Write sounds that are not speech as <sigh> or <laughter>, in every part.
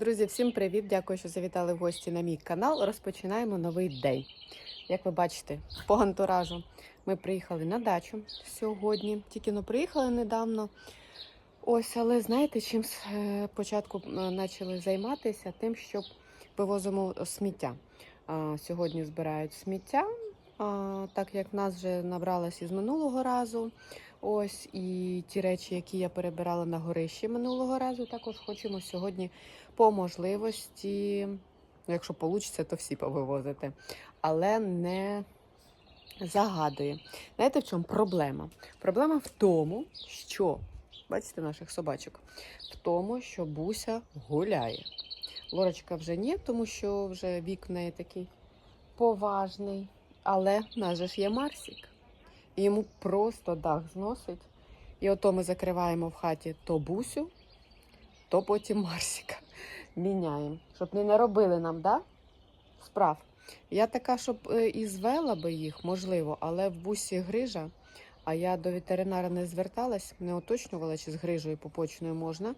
Друзі, всім привіт! Дякую, що завітали в гості на мій канал. Розпочинаємо новий день. Як ви бачите, по антуражу ми приїхали на дачу сьогодні. Тільки но приїхали недавно. Ось, але знаєте, чим е, початку е, почали займатися? Тим, що вивозимо сміття. Сьогодні збирають сміття, так як нас вже набралось із минулого разу. Ось і ті речі, які я перебирала на горищі минулого разу, також хочемо сьогодні по можливості, ну, якщо вийде, то всі повивозити. Але не загадує. Знаєте, в чому проблема? Проблема в тому, що, бачите, наших собачок, в тому, що Буся гуляє. Лорочка вже ні, тому що вже вік в такий поважний. Але в нас же ж є Марсік. І йому просто дах зносить. І ото ми закриваємо в хаті то бусю, то потім Марсіка. Міняємо. Щоб не наробили нам, да? Справ. Я така, щоб е, і звела би їх, можливо, але в бусі грижа. А я до ветеринара не зверталась, не уточнювала, чи з грижею попочною можна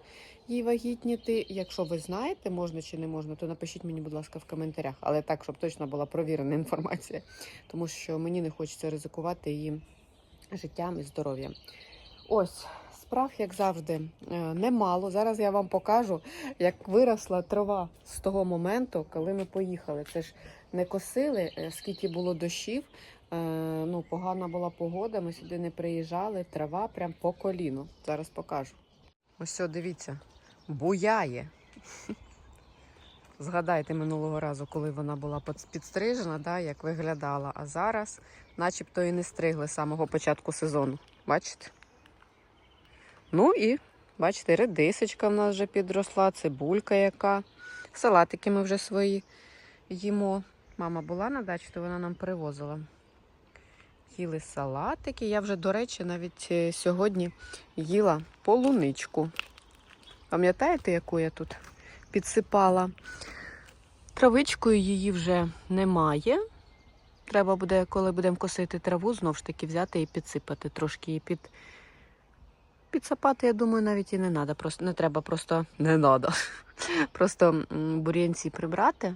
їй вагітніти. Якщо ви знаєте, можна чи не можна, то напишіть мені, будь ласка, в коментарях. Але так, щоб точно була провірена інформація, тому що мені не хочеться ризикувати її життям і здоров'ям. Ось. Справ, як завжди, е, немало. Зараз я вам покажу, як виросла трава з того моменту, коли ми поїхали. Це ж не косили, е, скільки було дощів. Е, Ну, погана була погода. Ми сюди не приїжджали. Трава прям по коліну. Зараз покажу. Ось все, дивіться, буяє. Згадайте минулого разу, коли вона була підстрижена, да, як виглядала. А зараз, начебто, і не стригли з самого початку сезону. Бачите? Ну і бачите, редисочка в нас вже підросла, цибулька яка. Салатики ми вже свої їмо. Мама була на дачі, то вона нам привозила. Їли салатики. Я вже, до речі, навіть е, сьогодні їла полуничку. Пам'ятаєте, яку я тут підсипала? Травичкою її вже немає. Треба буде, коли будемо косити траву, знову ж таки взяти і підсипати трошки її під. Підсапати, я думаю, навіть і не треба. Просто не треба, просто не треба. <laughs> Просто бур'янці прибрати.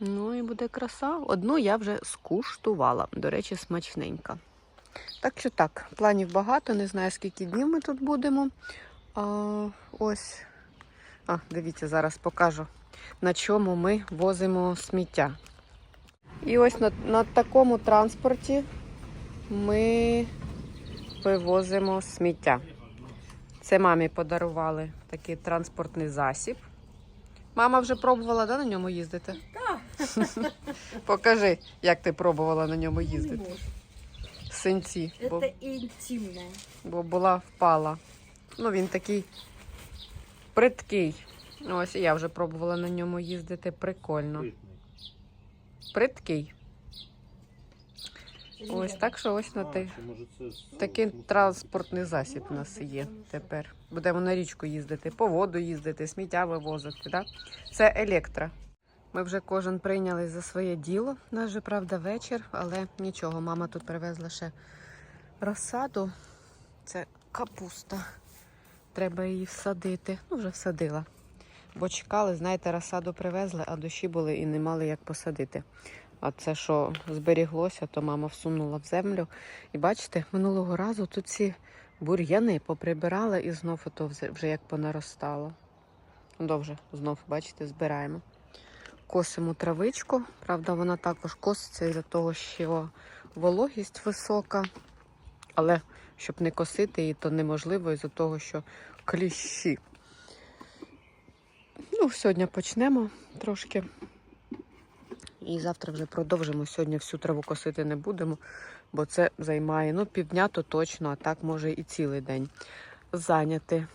Ну і буде краса. Одну я вже скуштувала. До речі, смачненька. Так що так, планів багато, не знаю, скільки днів ми тут будемо. А, ось. А, дивіться, зараз покажу, на чому ми возимо сміття. І ось на, на такому транспорті ми вивозимо сміття. Це мамі подарували такий транспортний засіб. Мама вже пробувала да, на ньому їздити? Так. <laughs> Покажи, як ти пробувала на ньому їздити. Не можу. Синці, бо, Это интимно. бо була впала. Ну, він такий приткий. Ось і я вже пробувала на ньому їздити. Прикольно. Приткий. Ось так що ось на ти. Такий транспортний засіб у нас є тепер. Будемо на річку їздити, по воду їздити, сміття вивозити. Да? Це електро. Ми вже кожен прийняли за своє діло. У нас же, правда, вечір, але нічого. Мама тут привезла ще розсаду. Це капуста. Треба її всадити. Ну, вже всадила. Бо чекали, знаєте, розсаду привезли, а дощі були і не мали як посадити. А це, що зберіглося, то мама всунула в землю. І бачите, минулого разу тут ці бур'яни поприбирали і знов ото вже- як понаростало. Довже знов, бачите, збираємо. Косимо травичку. Правда, вона також коситься із-за того, що вологість висока. Але щоб не косити її, то неможливо із-за того, що кліщі. Ну, сьогодні почнемо трошки. І завтра вже продовжимо. Сьогодні всю траву косити не будемо, бо це займає ну, півдня, то точно, а так може і цілий день зайняти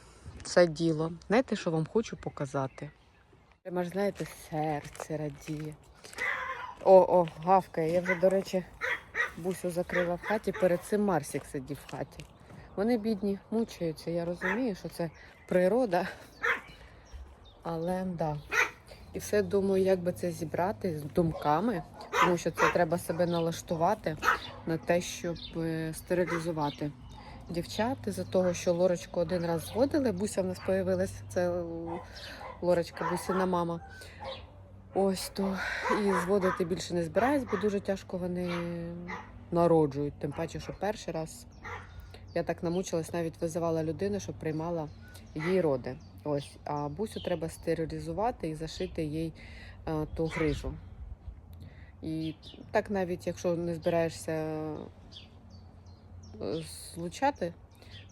це діло. Знаєте, що вам хочу показати? Прямо ж, знаєте, серце радіє. О, о, гавкає. Я вже, до речі, бусю закрила в хаті. Перед цим Марсік сидів в хаті. Вони бідні, мучаються. Я розумію, що це природа. Але да. І все думаю, як би це зібрати з думками, тому що це треба себе налаштувати на те, щоб е, стерилізувати дівчат. За того, що лорочку один раз зводили, буся в нас появилась. Це Лорочка, бусина мама. Ось то. І зводити більше не збираюсь, бо дуже тяжко вони народжують. Тим паче, що перший раз я так намучилась, навіть визивала людину, щоб приймала їй роди. Ось, а бусю треба стерилізувати і зашити їй е, ту грижу. І так навіть якщо не збираєшся е, злучати,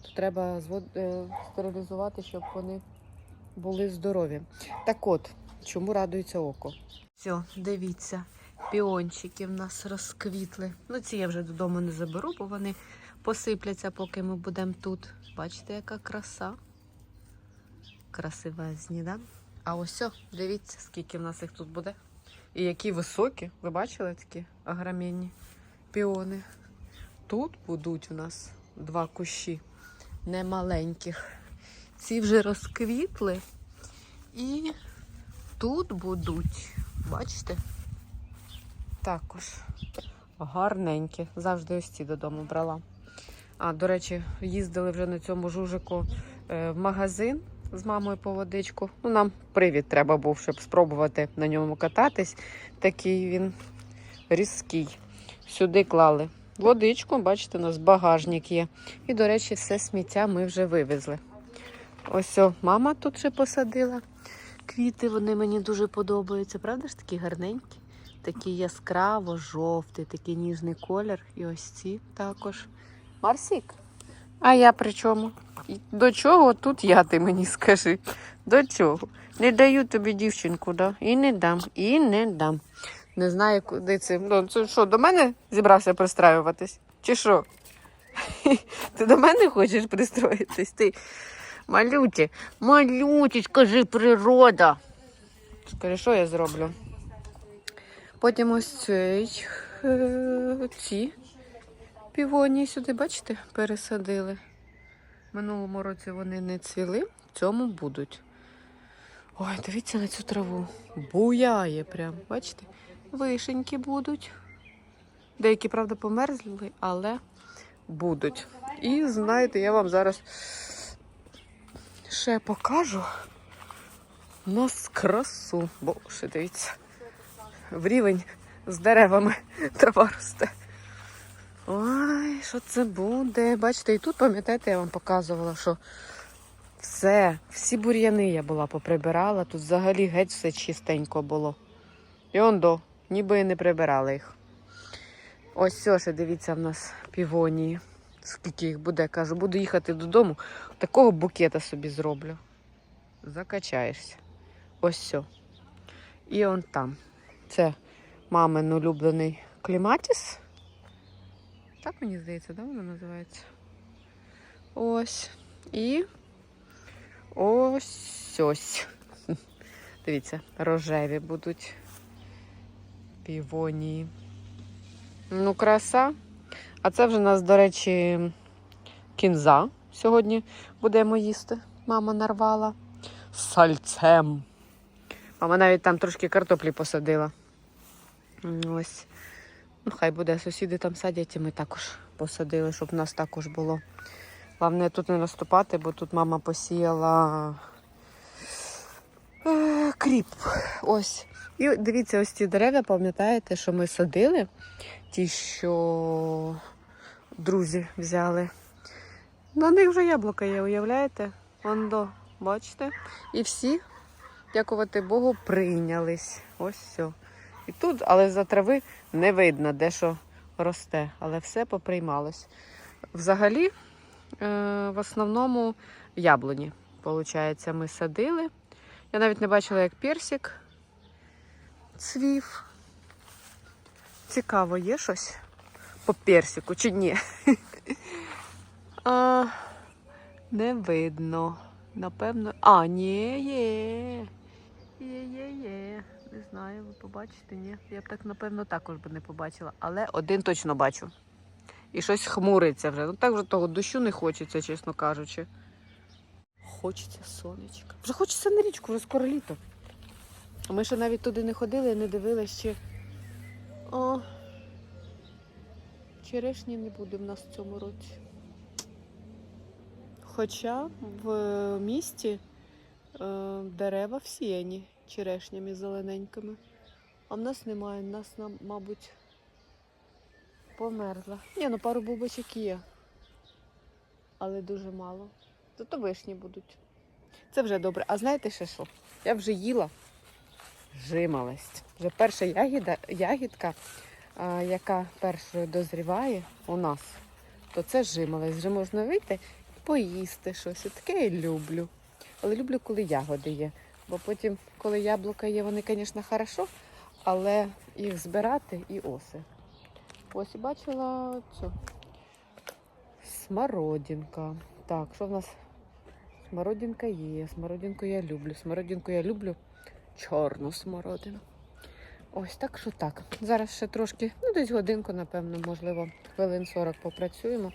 то треба е, стерилізувати, щоб вони були здорові. Так от, чому радується око? Все, дивіться, піончики в нас розквітли. Ну, ці я вже додому не заберу, бо вони посипляться, поки ми будемо тут. Бачите, яка краса? Красивезні, да? А ось, дивіться, скільки в нас їх тут буде. І які високі. Ви бачили такі агромінні піони? Тут будуть у нас два кущі немаленьких. Ці вже розквітли. І тут будуть, бачите? Також гарненькі. Завжди ось ці додому брала. А, до речі, їздили вже на цьому жужику е, в магазин з мамою по водичку. Ну, нам привід треба був, щоб спробувати на ньому кататись. Такий він різкий. Сюди клали водичку, бачите, у нас багажник є. І, до речі, все сміття ми вже вивезли. Ось о, мама тут ще посадила. Квіти вони мені дуже подобаються. Правда ж такі гарненькі? Такий яскраво жовтий, такий ніжний колір. І ось ці також. Марсік. А я при чому? До чого тут я, ти мені скажи? До чого? Не даю тобі дівчинку, да? І не дам, і не дам. Не знаю, куди це. Ну, це що, до мене зібрався пристраюватись? Чи що? <laughs> Ти до мене хочеш пристроїтись? Ти малюті, малюті, скажи, природа. Скажи, що я зроблю? Потім ось цей, е, ці півонії сюди, бачите, пересадили. Минулому році вони не цвіли, в цьому будуть. Ой, дивіться на цю траву. Буяє прям, бачите? Вишеньки будуть. Деякі, правда, померзли, але будуть. І знаєте, я вам зараз ще покажу у нас красу. Боже, дивіться. В рівень з деревами трава росте. Ой, що це буде? Бачите, і тут, пам'ятаєте, я вам показувала, що все, всі бур'яни я була поприбирала. Тут взагалі геть все чистенько було. І он до, ніби і не прибирала їх. Ось все ще дивіться в нас півонії. Скільки їх буде, кажу, буду їхати додому, такого букета собі зроблю. Закачаєшся. Ось все. І он там. Це мамин улюблений кліматіс. Так мені здається, да, воно називається? Ось. І ось ось. <laughs> Дивіться, рожеві будуть півонії. Ну, краса. А це вже у нас, до речі, кінза сьогодні будемо їсти. Мама нарвала сальцем. Мама навіть там трошки картоплі посадила. Ось. Ну, хай буде, сусіди там садять, і ми також посадили, щоб в нас також було. Головне тут не наступати, бо тут мама посіяла е, кріп. Ось. І дивіться, ось ці дерева, пам'ятаєте, що ми садили, ті, що друзі взяли. На них вже яблука є, уявляєте? Вон до, бачите? І всі, дякувати Богу, прийнялись. Ось все. І тут, але за трави не видно, де що росте, але все поприймалось. Взагалі, е, в основному яблуні, виходить, ми садили. Я навіть не бачила, як персик цвів. Цікаво, є щось по персику чи ні? <laughs> а, не видно. Напевно. А, ні, є. Є, є, є. Не знаю, ви побачите, ні. Я б так, напевно, також би не побачила. Але один точно бачу. І щось хмуриться вже. Ну так вже того дощу не хочеться, чесно кажучи. Хочеться сонечка. Вже хочеться на річку, вже скоро літо. Ми ще навіть туди не ходили, не дивилися, чи. О, черешні не буде в нас в цьому році. Хоча в місті е, дерева всіяні черешнями зелененькими. А в нас немає, в нас, мабуть, померзла. Ні, ну пару бубочок є. Але дуже мало. Зато вишні будуть. Це вже добре. А знаєте ще що? Я вже їла жималость. Вже перша ягіда, ягідка, яка першою дозріває у нас, то це жималость. Вже можна вийти поїсти щось. І таке я люблю. Але люблю, коли ягоди є. Бо потім, коли яблука є, вони, звісно, хорошо, але їх збирати і оси. Ось і бачила цю смородинка. Так, що в нас? Смородинка є. Смородинку я люблю. Смородинку я люблю чорну смородину. Ось так що так. Зараз ще трошки, ну десь годинку, напевно, можливо, хвилин 40 попрацюємо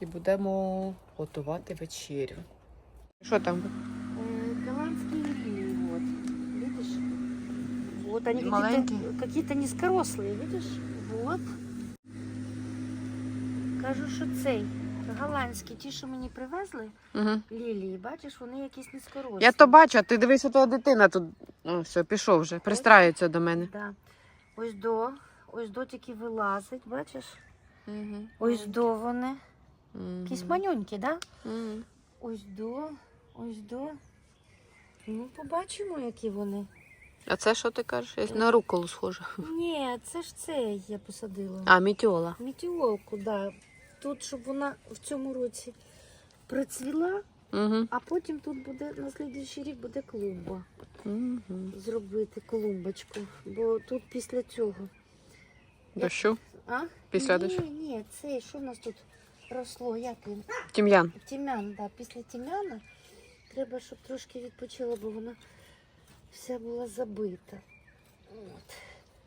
і будемо готувати вечерю. Що там? Э, Голландские лилии, вот. Видишь? Вот они Маленькие? какие-то низкорослые, видишь? Вот. Кажу, що цей. Голландські, ті, що мені привезли, Угу. лілії, бачиш, вони якісь низькорослі. Я то бачу, а ти дивись, у дитина тут. О, все, пішов вже, пристраюється до мене. Да. Ось до, ось до тільки вилазить, бачиш? Угу. Ось до вони. Якісь манюнькі, да? Мгм. Ось до, ось до. Ну, побачимо, які вони. А це що ти кажеш? Я на руколу схоже. Ні, це ж це я посадила. А, мітіола. Мітіолку, да. Тут, щоб вона в цьому році процвіла, Угу. а потім тут буде на слідуючий рік буде клумба. Угу. Зробити клумбочку. Бо тут після цього. Дощу? А? Після ні, дощу? Ні, це що в нас тут росло? Як він? Тім'ян. Тім'ян, да. Після тім'яна треба, щоб трошки відпочила, бо вона вся була забита. От.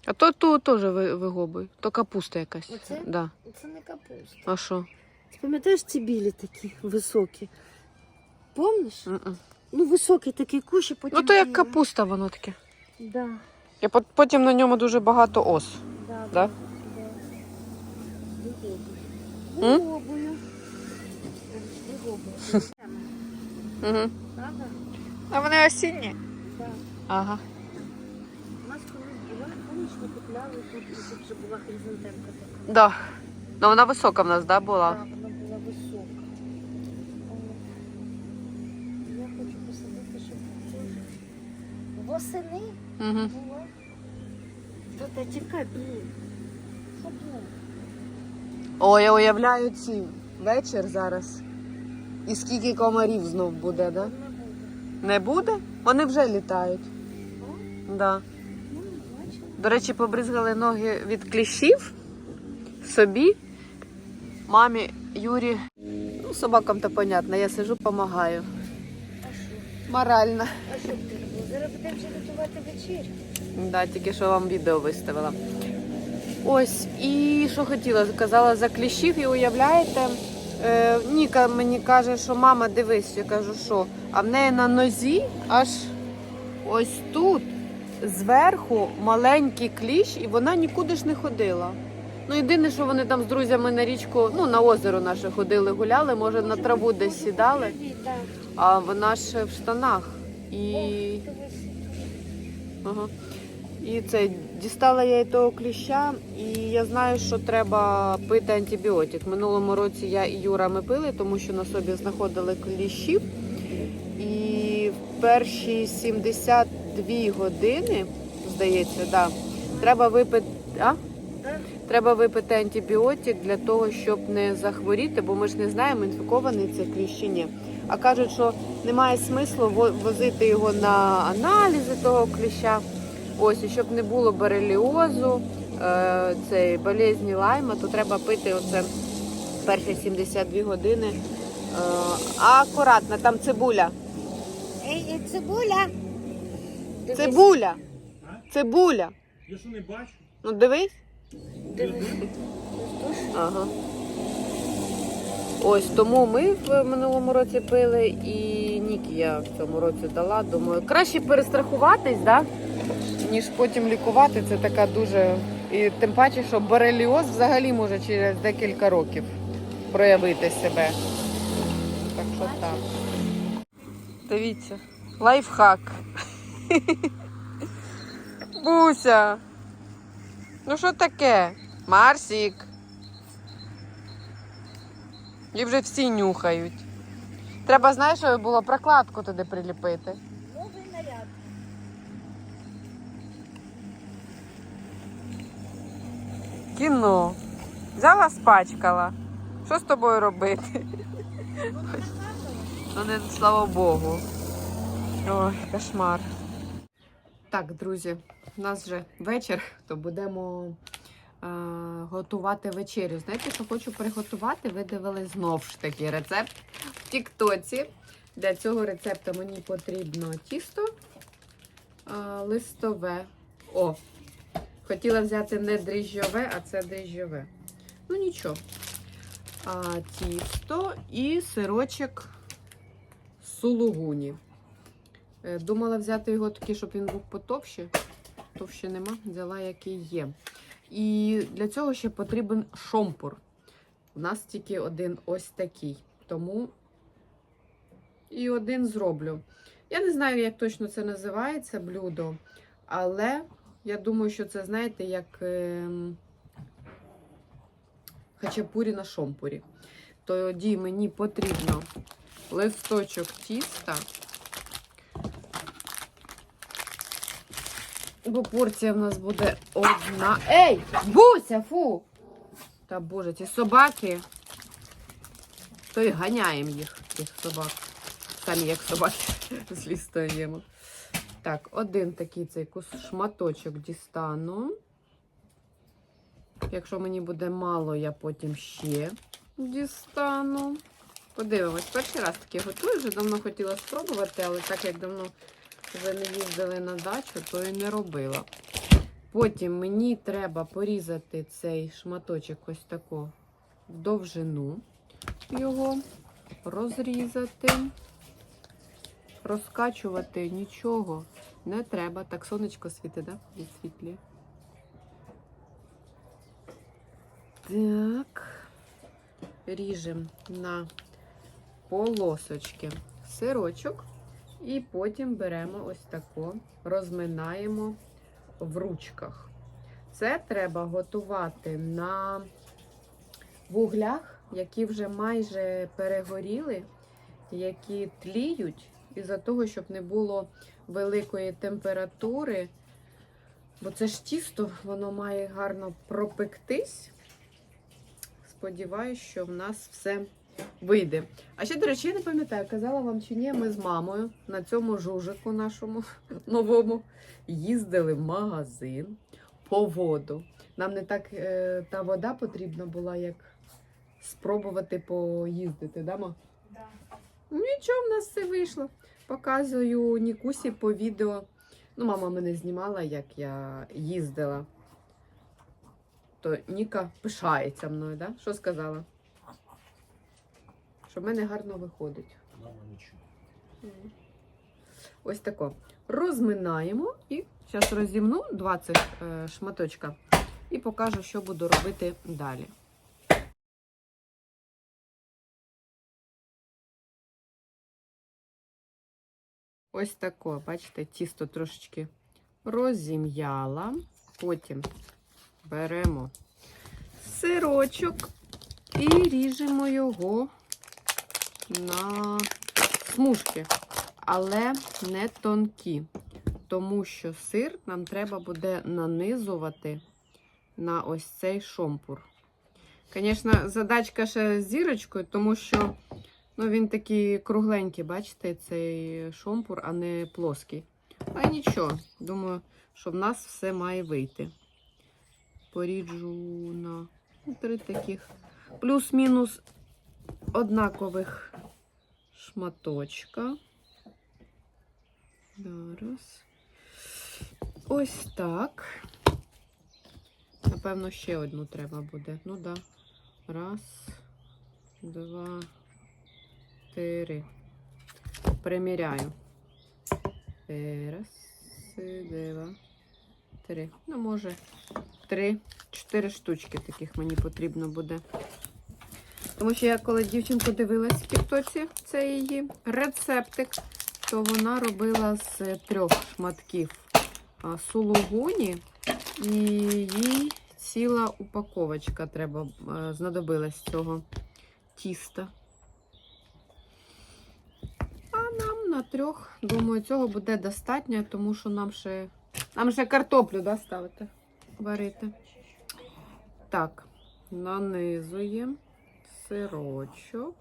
А то ту теж вигобуй. То капуста якась. Оце? Да. Це не капуста. А що? Ти пам'ятаєш ці білі такі високі? Помниш? Ну, високий такий кущ, і потім. Ну то як капуста воно таке. Да, І потім на ньому дуже багато ос. да, Да? да. Вигобую. Вигобую. Угу. Правда? А вони осінні? Да. Ага. Купляли тут, тут вже була хризантемка така. Да. Ну вона висока в нас, да, була? Да, вона була висока. Я хочу посадити, щоб теж восени Угу. була. Та тікай, блін. Що? Ой, я уявляю ці вечір зараз. І скільки комарів знов буде, да? Не буде. Не буде? Вони вже літають. Да. До речі, побризгали ноги від кліщів собі, мамі, Юрі. Ну, собакам то понятно, я сижу, допомагаю. Морально. А що ти? Зараз будемо вже готувати вечерю. Да, тільки що вам відео виставила. Ось, і що хотіла, казала за кліщів, і уявляєте, е, Ніка мені каже, що мама, дивись, я кажу, що, а в неї на нозі аж ось тут, зверху, маленький кліщ, і вона нікуди ж не ходила. Ну, єдине, що вони там з друзями на річку, ну, на озеро наше ходили, гуляли, може на траву десь сідали, а вона ж в штанах. І Ага. І це дістала я і того кліща, і я знаю, що треба пити антибіотик. Минулому році я і Юра ми пили, тому що на собі знаходили кліщів. Перші 72 години, здається, да, треба випити. А? Треба випити антибіотик для того, щоб не захворіти, бо ми ж не знаємо, інфікований це кліщ чи ні. А кажуть, що немає смислу возити його на аналізи того кліща. Ось, і щоб не було бореліозу, е, цей болезні лайма, то треба пити оце перші 72 години. Е, акуратно, там цибуля. Ей, ей, цибуля. Дивись. Цибуля! Цибуля! Я що не бачу? Ну дивись. Дивись. Ага. Ось тому ми в минулому році пили і Нікі я в цьому році дала. Думаю, краще перестрахуватись, да? ніж потім лікувати. Це така дуже. І тим паче, що бореліоз взагалі може через декілька років проявити себе. Так що так. Дивіться, Лайфхак. Буся. Ну що таке? Марсік. І вже всі нюхають. Треба, знаєш, що було прокладку туди приліпити. Новий наряд. Кіно. Взяла, спачкала. Що з тобою робити? Ну, не слава Богу. Ой, кошмар. Так, друзі, у нас вже вечір, то будемо е, готувати вечерю. Знаєте, що хочу приготувати? Ви дивились знов ж таки рецепт в Тіктоці. Для цього рецепту мені потрібно тісто е, листове. О, хотіла взяти не дріжджове, а це дріжджове. Ну нічого. А, тісто і сирочок сулугуні. Е, Думала взяти його такий, щоб він був потовще. Товще нема, взяла який є. І для цього ще потрібен шомпур. У нас тільки один ось такий. Тому і один зроблю. Я не знаю, як точно це називається блюдо, але я думаю, що це, знаєте, як ем, хачапурі на шомпурі. Тоді мені потрібно листочок тіста. Бо порція в нас буде одна. Ей! Буся, фу! Та боже, ці собаки. То й ганяємо їх, цих собак. Самі як собаки <laughs> злі стоїмо. Так, один такий цей шматочок дістану. Якщо мені буде мало, я потім ще дістану. Подивимось, перший раз таке готую, вже давно хотіла спробувати, але так як давно вже не їздили на дачу, то і не робила. Потім мені треба порізати цей шматочок ось тако в довжину його, розрізати, розкачувати нічого не треба. Так, сонечко світить, да? Відсвітлює. Так, ріжемо на полосочки сирочок. І потім беремо ось тако, розминаємо в ручках. Це треба готувати на вуглях, які вже майже перегоріли, які тліють, із-за того, щоб не було великої температури. Бо це ж тісто, воно має гарно пропектись. Сподіваюсь, що в нас все вийде. А ще, до речі, я не пам'ятаю, казала вам чи ні, ми з мамою на цьому жужику нашому <laughs> новому їздили в магазин по воду. Нам не так е, та вода потрібна була, як спробувати поїздити, да, ма? Да. Ну, Нічого, в нас все вийшло. Показую Нікусі по відео. Ну, мама мене знімала, як я їздила. То Ніка пишається мною, да? Що сказала? Що в мене гарно виходить. Ось тако. Розминаємо і зараз розімну 20 е, шматочка і покажу, що буду робити далі. Ось тако, бачите, тісто трошечки розім'яла. Потім беремо сирочок і ріжемо його на смужки, але не тонкі, тому що сир нам треба буде нанизувати на ось цей шомпур. Звісно, задачка ще з зірочкою, тому що ну, він такий кругленький, бачите, цей шомпур, а не плоский. А нічого, думаю, що в нас все має вийти. Поріджу на три таких плюс-мінус однакових шматочка. Зараз. Ось так. Напевно, ще одну треба буде. Ну да. Раз, два, три. Приміряю. Раз, два, три. Ну, може, три, чотири штучки таких мені потрібно буде. Тому що я коли дівчинку дивилась в тіктоці, це її рецептик, то вона робила з трьох шматків сулугуні, і їй ціла упаковочка треба знадобилась цього тіста. А нам на трьох, думаю, цього буде достатньо, тому що нам ще, нам ще картоплю да, ставити, варити. Так, нанизуємо сирочок.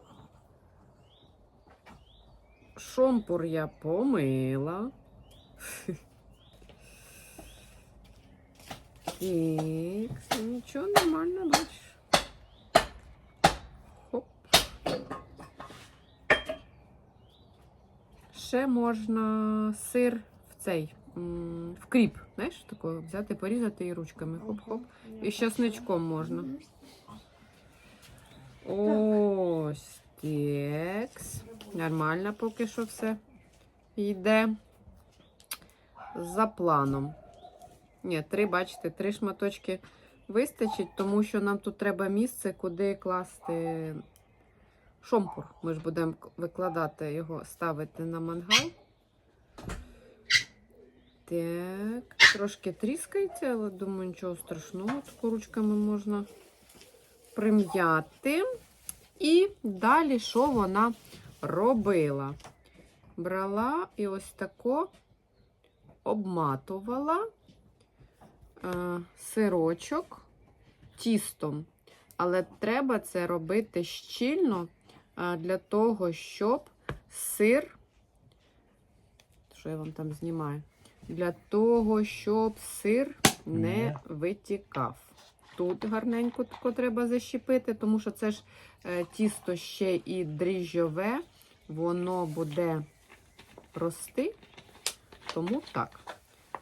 Шомпур я помила. Так, нічого нормально, бачиш. Хоп. Ще можна сир в цей, в кріп, знаєш, такого взяти, порізати і ручками. Хоп-хоп. І з часничком можна. Ось текс. Нормально поки що все йде за планом. Ні, три, бачите, три шматочки вистачить, тому що нам тут треба місце, куди класти шомпур. Ми ж будемо викладати його, ставити на мангал. Так, трошки тріскається, але думаю, нічого страшного. Тако ручками можна прим'яти. І далі, що вона робила? Брала і ось тако обматувала е, сирочок тістом. Але треба це робити щільно е, для того, щоб сир, що я вам там знімаю, для того, щоб сир не витікав. Тут гарненько треба защепити, тому що це ж е, тісто ще і дріжджове, воно буде рости. Тому так.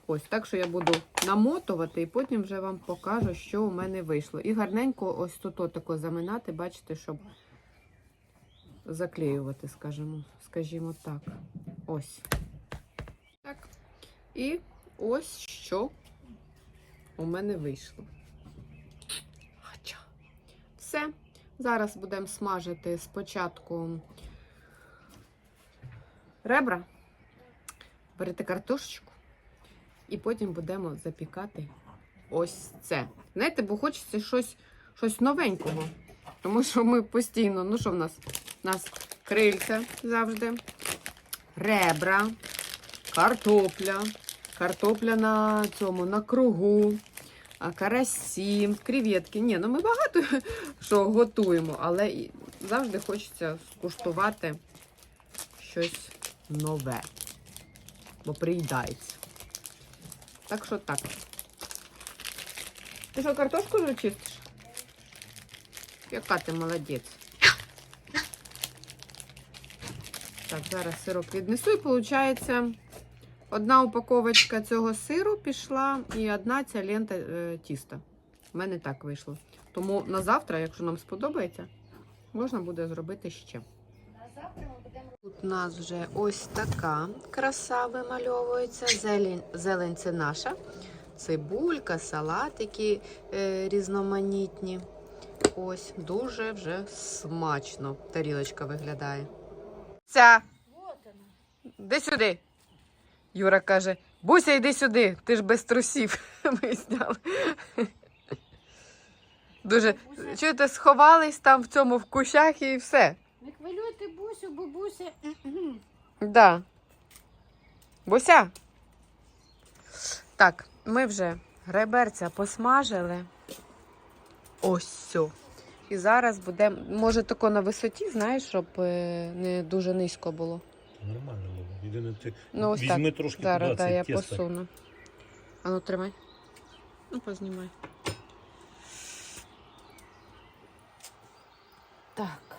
Ось так, що я буду намотувати і потім вже вам покажу, що у мене вийшло. І гарненько ось тут отако заминати, бачите, щоб заклеювати, скажімо, скажімо так. Ось. Так. І ось що у мене вийшло. Все. Зараз будемо смажити спочатку ребра, берете картошечку, і потім будемо запікати ось це. Знаєте, бо хочеться щось, щось новенького. Тому що ми постійно, ну що в нас? У нас крильця завжди, ребра, картопля, картопля на цьому, на кругу, карасі, креветки. Ні, ну ми багато <laughs> що готуємо, але завжди хочеться скуштувати щось нове, бо приїдається. Так що так. Ти що, картошку вже чистиш? Яка ти молодець. Так, зараз сирок віднесу і виходить, одна упаковочка цього сиру пішла і одна ця лента е, тіста. У мене так вийшло. Тому на завтра, якщо нам сподобається, можна буде зробити ще. Тут у нас вже ось така краса вимальовується. Зелень, зелень це наша. Цибулька, салатики е, різноманітні. Ось дуже вже смачно тарілочка виглядає. Ця, де сюди. Юра каже: Буся, йди сюди, ти ж без трусів. <laughs> Ми зняли. Дуже чуєте, сховались там в цьому в кущах і все. Не хвилюйте Бусю, бо Буся. <clears throat> Да. Буся. Так, ми вже реберця посмажили. Ось все. І зараз будемо, може, тако на висоті, знаєш, щоб е, не дуже низько було. Нормально було. Єдине, ти Ну, ось візьми так. трошки Зараз туди да, це я тісто. посуну. А ну тримай. Ну, познімай. Так.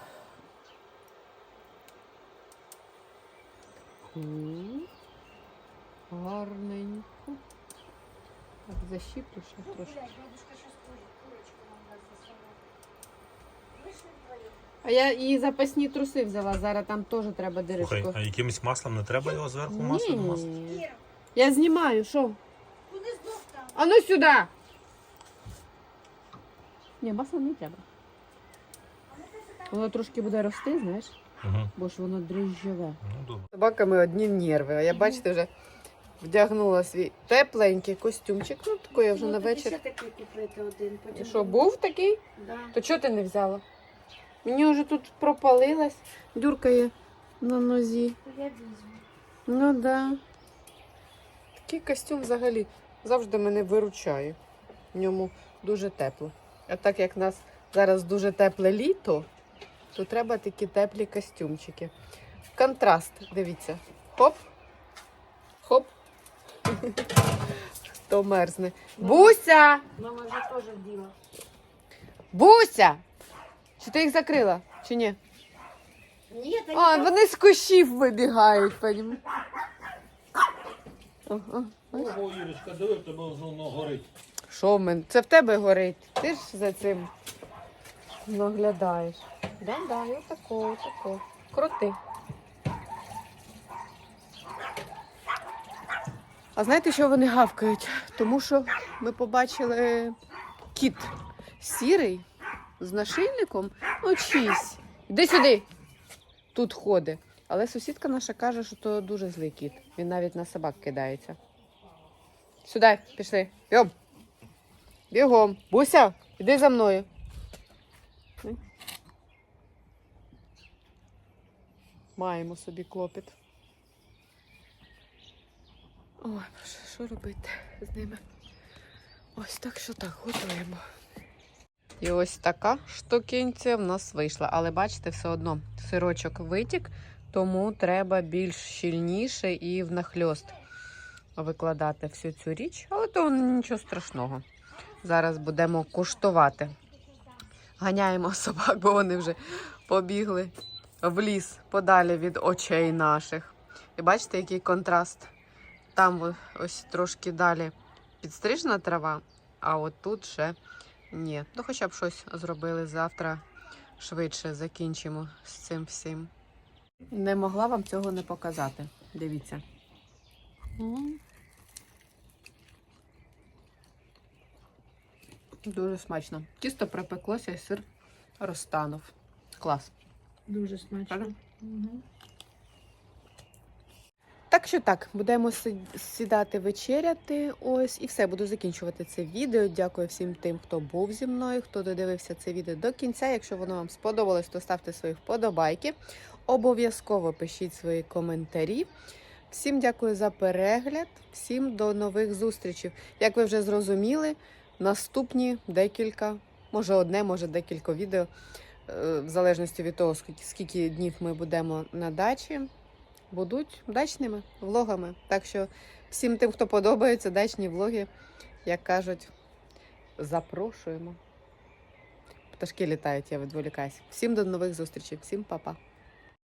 М, Гарненько. Так, защіплю ще трошки. А я і запасні труси взяла, зараз там теж треба дирочку. Слухай, а якимось маслом не треба його зверху маслом мазати? Ні. Я знімаю, що? Куди здох там? А ну сюди! Ні, масла не треба. Воно трошки буде рости, знаєш. Угу. бо ж воно дріжджове. Ну добре. Собаками одні нерви. А я бачите, вже вдягнула свій тепленький костюмчик. Ну, такий я вже Ну, на вечір. ще такий купити один. Потім Що, був такий? Да. То чого ти не взяла? Мені вже тут пропалилась, дюркає на нозі. Я візьму. Ну да. Такий костюм взагалі завжди мене виручає. В ньому дуже тепло. А так як в нас зараз дуже тепле літо, то треба такі теплі костюмчики. Контраст, дивіться. Хоп. Хоп. <laughs> Хто мерзне. Буся! Мама вже теж вділа. Буся! Чи ти їх закрила? Чи ні? Ні, та А, вони з кущів вибігають, понім. О, о. Ого, Юрочка, диви, в тебе воно горить. Що в мене? Це в тебе горить. Ти ж за цим наглядаєш. Да, да, і отако, отако. Крути. А знаєте, що вони гавкають? Тому що ми побачили кіт сірий з нашильником. Ну, чись. Іди сюди. Тут ходить. Але сусідка наша каже, що то дуже злий кіт. Він навіть на собак кидається. Сюди, пішли. Бігом. Бігом. Буся, іди за мною. Маємо собі клопіт. Ой, що робити з ними? Ось так, що так, готуємо. І ось така штукінця в нас вийшла. Але бачите, все одно сирочок витік, тому треба більш щільніше і внахльост викладати всю цю річ. Але то нічого страшного. Зараз будемо куштувати. Ганяємо <laughs> собак, бо вони вже побігли в ліс подалі від очей наших. І бачите, який контраст. Там ось трошки далі підстрижена трава, а от тут ще ні. Ну, хоча б щось зробили завтра. Швидше закінчимо з цим всім. Не могла вам цього не показати. Дивіться. Дуже смачно. Тісто припеклося і сир розтанув. Клас. Дуже смачно. Угу. Що так, будемо сідати вечеряти. Ось і все, буду закінчувати це відео. Дякую всім тим, хто був зі мною, хто додивився це відео до кінця. Якщо воно вам сподобалось, то ставте свої вподобайки. Обов'язково пишіть свої коментарі. Всім дякую за перегляд, всім до нових зустрічей. Як ви вже зрозуміли, наступні декілька, може одне, може декілька відео, е, в залежності від того, скільки, скільки днів ми будемо на дачі будуть дачними влогами. Так що всім тим, хто подобається, дачні влоги, як кажуть, запрошуємо. Пташки літають, я відволікаюсь. Всім до нових зустрічей, всім па-па.